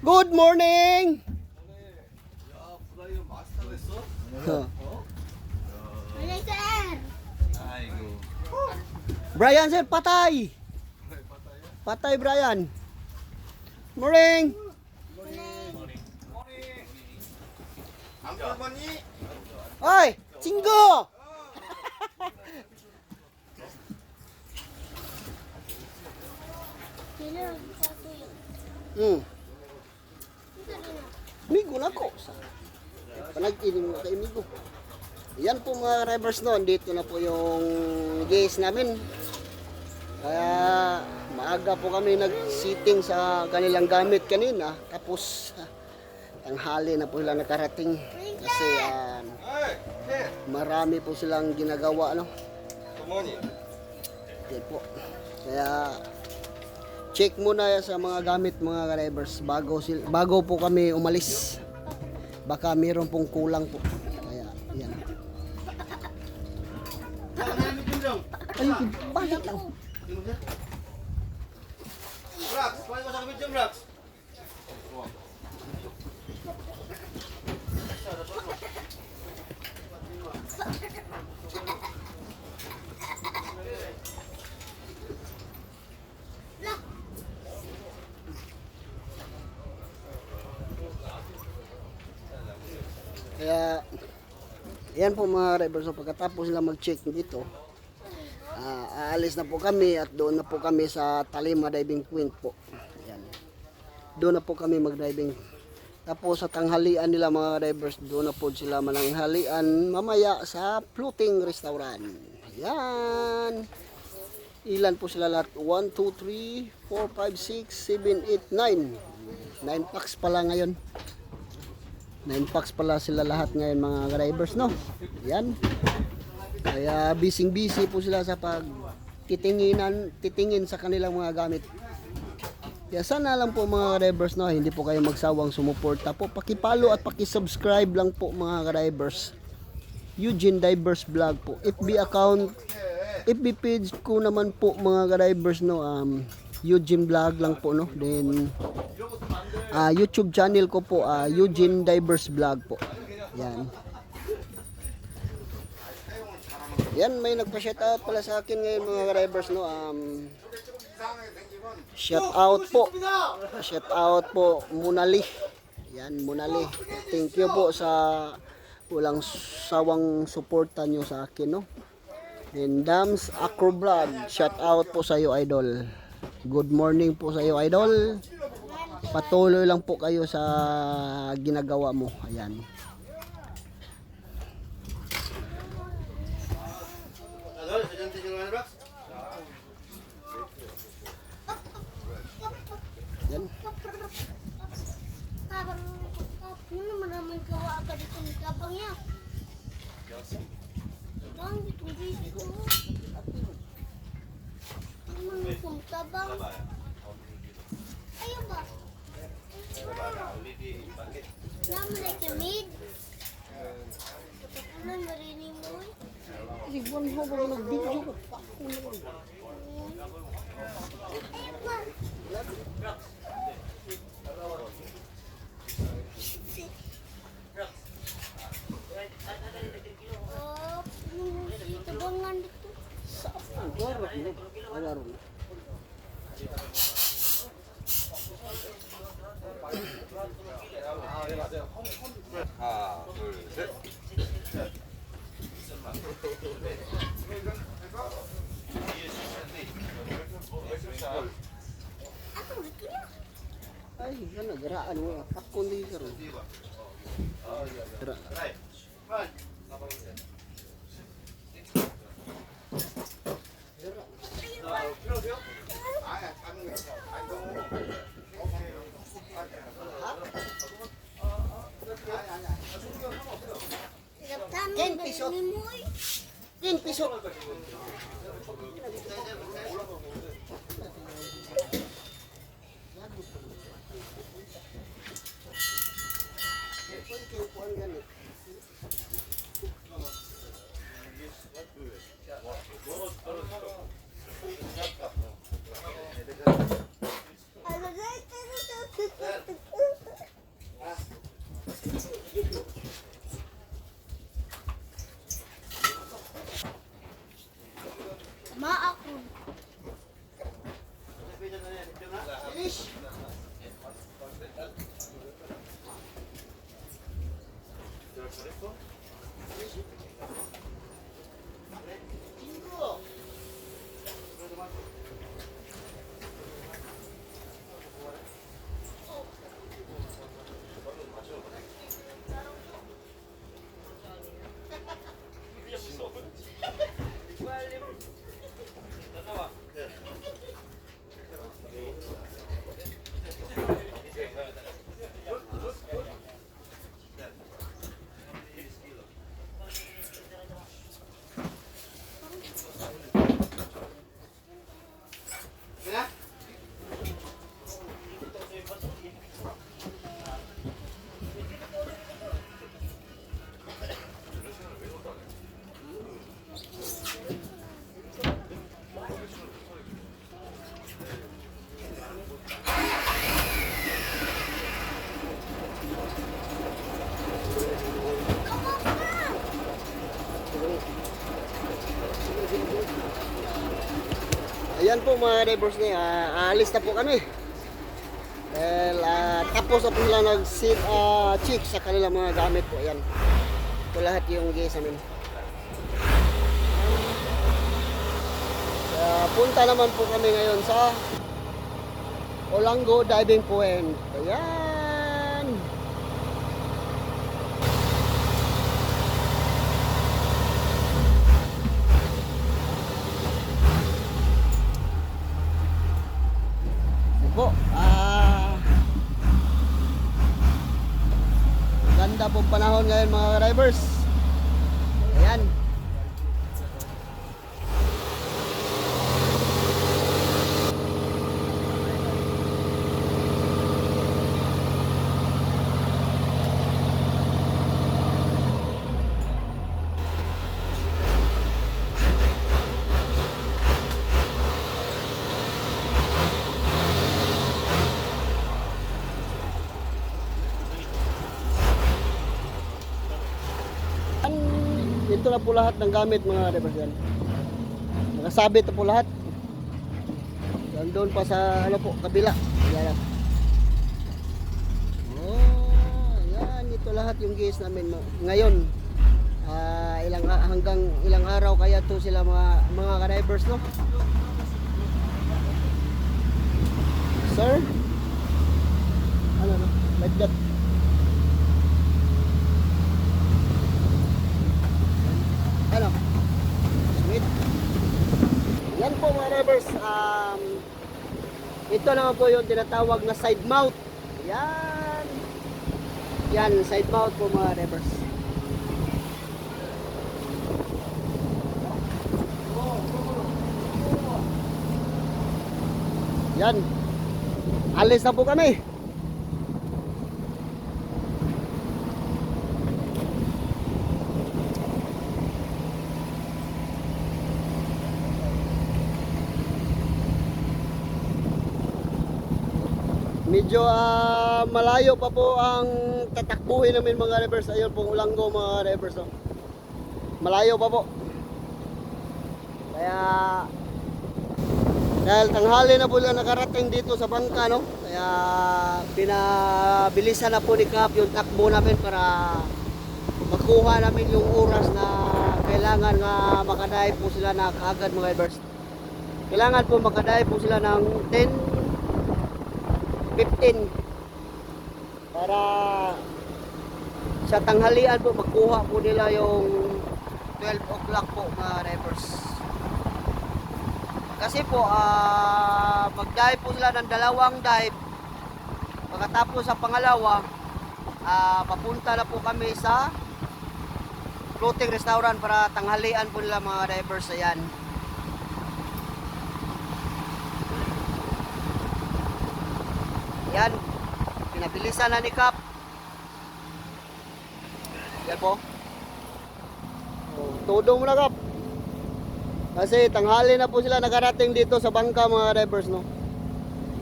Good morning! Brian sir, patay! Patay Brian! Morning! Oy! Cinggo! Hmm. Migo na ko. Panag-inim mo kay Migo. Yan po mga drivers noon. Dito na po yung gas namin. Kaya maaga po kami nag-sitting sa kanilang gamit kanina. Tapos ah, tanghali na po sila nakarating. Kasi uh, marami po silang ginagawa. No? Yan po. Kaya check muna sa mga gamit mga drivers bago sil bago po kami umalis. Baka mayroon pong kulang po. Kaya yan. Ay, bakit lang? Rax, paano mo sa kabit yung Rax? Kaya yan po mga drivers. So, pagkatapos sila mag-check dito, ah, aalis na po kami at doon na po kami sa Talima Diving Queen po. Ayan. Doon na po kami mag-diving. Tapos sa tanghalian nila mga drivers, doon na po sila mananghalian mamaya sa floating restaurant. Ayan. Ilan po sila lahat? 1, 2, 3, 4, 5, 6, 7, 8, 9. 9 packs pala ngayon. 9 packs pala sila lahat ngayon mga drivers, no? Yan. Kaya busy busy po sila sa pag titinginan, titingin sa kanilang mga gamit. Kaya sana lang po mga drivers, no? Hindi po kayo magsawang sumuporta po. Pakipalo at pakisubscribe lang po mga drivers. Eugene Divers Vlog po. FB account, FB page ko naman po mga drivers, no? Um, Eugene Vlog lang po, no? Then, ah YouTube channel ko po, ah, Eugene Divers Vlog po. Yan. Yan, may nagpa-shout out pala sa akin ngayon mga drivers, no? Um, shout out po. Shout out po, Munali. Yan, Munali. Thank you po sa walang sawang suporta nyo sa akin, no? And Dams Acro Vlog, shout out po sa iyo, idol. Good morning po sa iyo, idol. Patuloy lang po kayo sa ginagawa mo. Ayan. Yan. Parang, naman naman gawa dito ng tapang niya? Bang, dito dito. Ano naman tabang? Ibon ho ba nag-video ko? 하나, 둘, 셋. Ako, dito niya. Ay, ano, garaan mo. Pakon di ka ron. Gara. Ken, しょ。Ayan po mga drivers ni, ah, aalis na po kami. Dahil ah, tapos na po sila nag-sit ah, check sa kanilang mga gamit po. Ayan. Ito lahat yung gas namin. Kaya punta naman po kami ngayon sa Olango Diving Point. Ayan. po. Ah. Ganda po panahon ngayon mga drivers. Ayan. An- Ito na po lahat ng gamit mga yan. Nakasabit na po lahat. Doon pa sa ano po, kabila. Yan. Oh, yan. Ito lahat yung gas namin ngayon. Ah, ilang hanggang ilang araw kaya to sila mga mga drivers no. Sir? Ano no? Like that. Ano? Sweet. Yan po mga rivers. Um, ito naman po yung tinatawag na side mount. Yan. Yan, side mount po mga rivers. Yan. Alis na po kami. Medyo ah, malayo pa po ang tatakbuhin namin mga rivers. Ayun pong ulanggo mga rivers. Oh. Malayo pa po. Kaya dahil tanghali na po lang nakarating dito sa bangka no. Kaya pinabilisan na po ni Cap yung takbo namin para makuha namin yung oras na kailangan nga makadayo po sila na kaagad mga rivers. Kailangan po makadayo po sila ng 10 15 para sa tanghalian po magkuha po nila yung 12 o'clock po mga rivers kasi po ah mag-dive po sila ng dalawang dive. Pagkatapos sa pangalawa ah papunta na po kami sa floating restaurant para tanghalian po nila mga divers ayan Yan. Pinabilisan na ni Cap. Yan po. Tudong mo na Cap. Kasi tanghali na po sila nakarating dito sa bangka mga drivers no.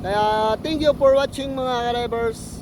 Kaya thank you for watching mga drivers.